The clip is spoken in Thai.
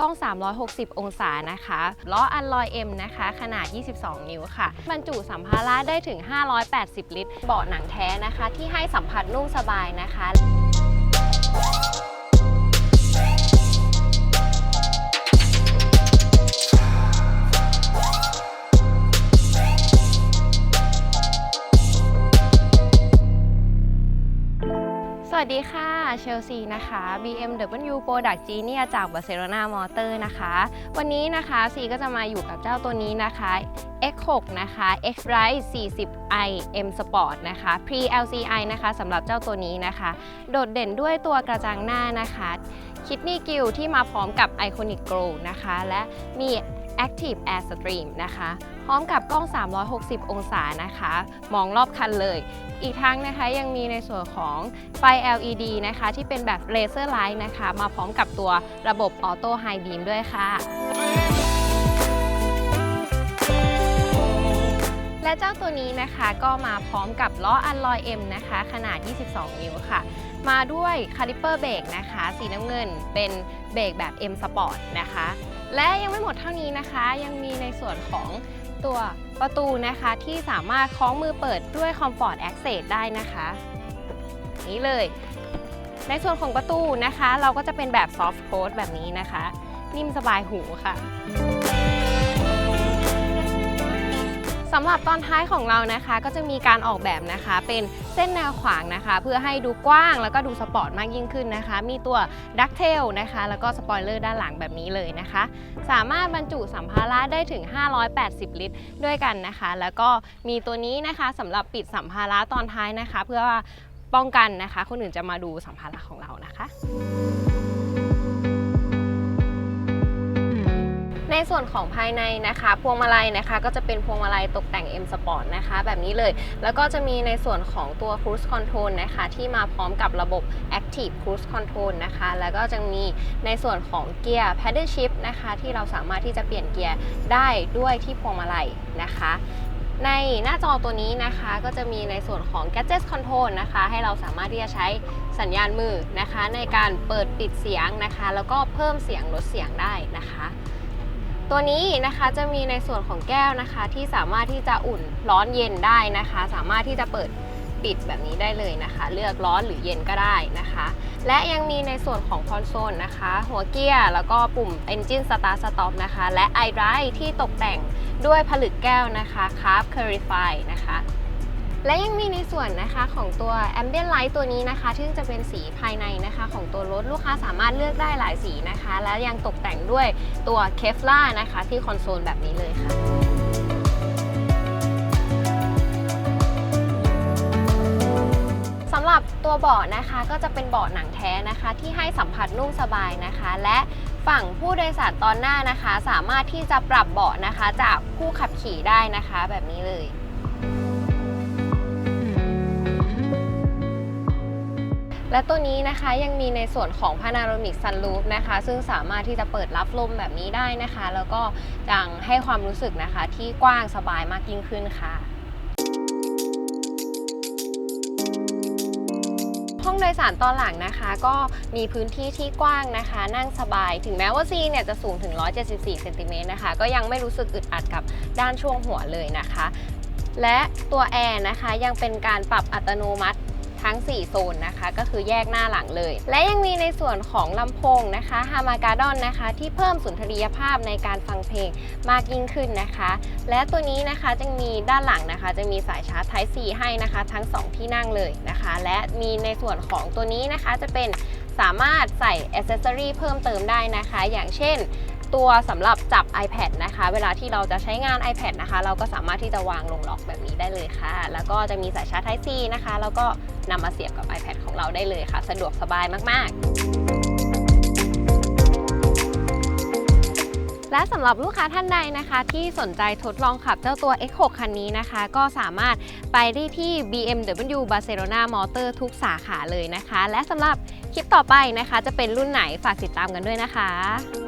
กล้อง 360 องศานะคะ ล้ออัลลอย M นะคะ ขนาด 22 นิ้วค่ะ บรรจุสัมภาระได้ถึง 580 ลิตร เบาะหนังแท้นะคะ ที่ให้สัมผัสนุ่มสบายนะคะสวัสดีค่ะ เชลซีนะคะ BMW Product Genius จาก Barcelona Motor นะคะ วันนี้นะคะซีก็จะมาอยู่กับเจ้าตัวนี้นะคะ X6 นะคะ X Ride 40i M Sport นะคะ Pre LCI นะคะสำหรับเจ้าตัวนี้นะคะ โดดเด่นด้วยตัวกระจังหน้านะคะ คิดนี่กิลที่มาพร้อมกับ Iconic Glow นะคะ และมี Active Air Stream นะคะ พร้อมกับกล้อง 360 องศานะคะ มองรอบคันเลย อีกทั้งนะคะยังมีในส่วนของไฟ LED นะคะ ที่เป็นแบบเลเซอร์ไลท์นะคะ มาพร้อมกับตัวระบบออโต้ไฮบีมด้วยค่ะ เจ้าตัวนี้นะคะก็มาพร้อมกับล้ออัลลอย M นะคะ ขนาด 22 นิ้วค่ะ มาด้วยคาลิปเปอร์เบรกนะคะ สีน้ำเงินเป็นเบรกแบบ M Sport นะคะ และยังไม่หมดเท่านี้นะคะ ยังมีในส่วนของตัวประตูนะคะที่สามารถคล้องมือเปิดด้วย Comfort Access ได้นะคะ นี้เลย ในส่วนของประตูนะคะ เราก็จะเป็นแบบ Soft Close แบบนี้นะคะ นิ่มสบายหูค่ะ สำหรับตอนท้ายของเรานะคะก็จะมีการออกแบบนะคะเป็นเส้นแนวขวางนะคะ เพื่อให้ดูกว้างแล้วก็ดูสปอร์ตมากยิ่งขึ้นนะคะ มีตัวดักเทลนะคะ แล้วก็สปอยเลอร์ด้านหลังแบบนี้เลยนะคะ สามารถบรรจุสัมภาระได้ถึง 580 ลิตรด้วยกันนะคะ แล้วก็มีตัวนี้นะคะสำหรับปิดสัมภาระตอนท้ายนะคะ เพื่อว่าป้องกันนะคะ คนอื่นจะมาดูสัมภาระของเรานะคะ ในส่วนของภายในนะคะพวงมาลัยนะคะก็จะเป็นพวงมาลัยตกแต่ง M Sport นะคะแบบนี้เลย แล้วก็จะมีในส่วนของตัว Cruise Control นะคะที่มาพร้อมกับระบบ Active Cruise Control นะคะแล้วก็จะมีในส่วนของเกียร์ Paddle Shift นะคะที่เราสามารถที่จะเปลี่ยนเกียร์ได้ด้วยที่พวงมาลัยนะคะในหน้าจอตัวนี้นะคะก็จะมีในส่วนของ Gadget Control นะคะ ให้เราสามารถที่จะใช้สัญญาณมือนะคะ ในการเปิดปิดเสียงนะคะ แล้วก็เพิ่มเสียงลดเสียงได้นะคะ ตัวนี้นะคะจะมีในส่วนของแก้วนะคะ ที่สามารถที่จะอุ่นร้อนเย็นได้นะคะ สามารถที่จะเปิดปิดแบบนี้ได้เลยนะคะ เลือกร้อนหรือเย็นก็ได้นะคะ และยังมีในส่วนของคอนโซลนะคะ หัวเกียร์แล้วก็ปุ่ม Engine Start Stop นะคะ และ iDrive ที่ตกแต่งด้วยผลึกแก้วนะคะ Carb Clarify นะคะ และยังมีในส่วนนะคะของตัว Ambient Light ตัวนี้นะคะ ซึ่งจะเป็นสีภายในนะคะของตัวรถลูกค้าสามารถเลือกได้หลายสีนะคะ และยังตกแต่งด้วยตัว Kevlar นะคะที่คอนโซลแบบนี้เลยค่ะสำหรับตัวเบาะนะคะก็จะเป็นเบาะหนังแท้นะคะ ที่ให้สัมผัสนุ่มสบายนะคะ และฝั่งผู้โดยสารตอนหน้านะคะ สามารถที่จะปรับเบาะนะคะ จากผู้ขับขี่ได้นะคะ แบบนี้เลย และตัวนี้นะคะยังมีในส่วนของ Panoramic Sunroof นะคะ ซึ่งสามารถที่จะเปิดรับลมแบบนี้ได้นะคะ แล้วก็ยังให้ความรู้สึกนะคะที่กว้างสบายมากยิ่งขึ้นค่ะห้องโดยสารตอนหลังนะคะ ก็มีพื้นที่ที่กว้างนะคะ นั่งสบาย ถึงแม้ว่าซีเนี่ยจะสูงถึง 174เซนติเมตรนะคะ ก็ยังไม่รู้สึกอึดอัดกับด้านช่วงหัวเลยนะคะ และตัวแอร์นะคะยังเป็นการปรับอัตโนมัติ ทั้ง 4 โซนนะคะ ก็คือแยกหน้าหลังเลย และยังมีในส่วนของลำโพงนะคะฮามาการ์ดอนนะคะที่เพิ่มสุนทรียภาพในการฟังเพลงมากยิ่งขึ้นนะคะ และตัวนี้นะคะจะมีด้านหลังนะคะ จะมีสายชาร์จ Type C ให้นะคะ ทั้ง 2 ที่นั่งเลยนะคะ และมีในส่วนของตัวนี้นะคะจะเป็นสามารถใส่อ c เซ s ซอรีเพิ่มเติมได้นะคะ อย่างเช่น ตัวสำหรับจับ iPad นะคะ เวลาที่เราจะใช้งาน iPad นะคะ เราก็สามารถที่จะวางลงล็อกแบบนี้ได้เลยค่ะ แล้วก็จะมีสายชาร์จ Type C นะคะ แล้วก็นำมาเสียบกับ iPad ของเราได้เลยค่ะ สะดวกสบายมากๆและสำหรับลูกค้าท่านใดนะคะ ที่สนใจทดลองขับเจ้าตัว X6 คันนี้นะคะ ก็สามารถไปได้ที่ BMW Barcelona Motor ทุกสาขาเลยนะคะ และสำหรับคลิปต่อไปนะคะ จะเป็นรุ่นไหนฝากติดตามกันด้วยนะคะ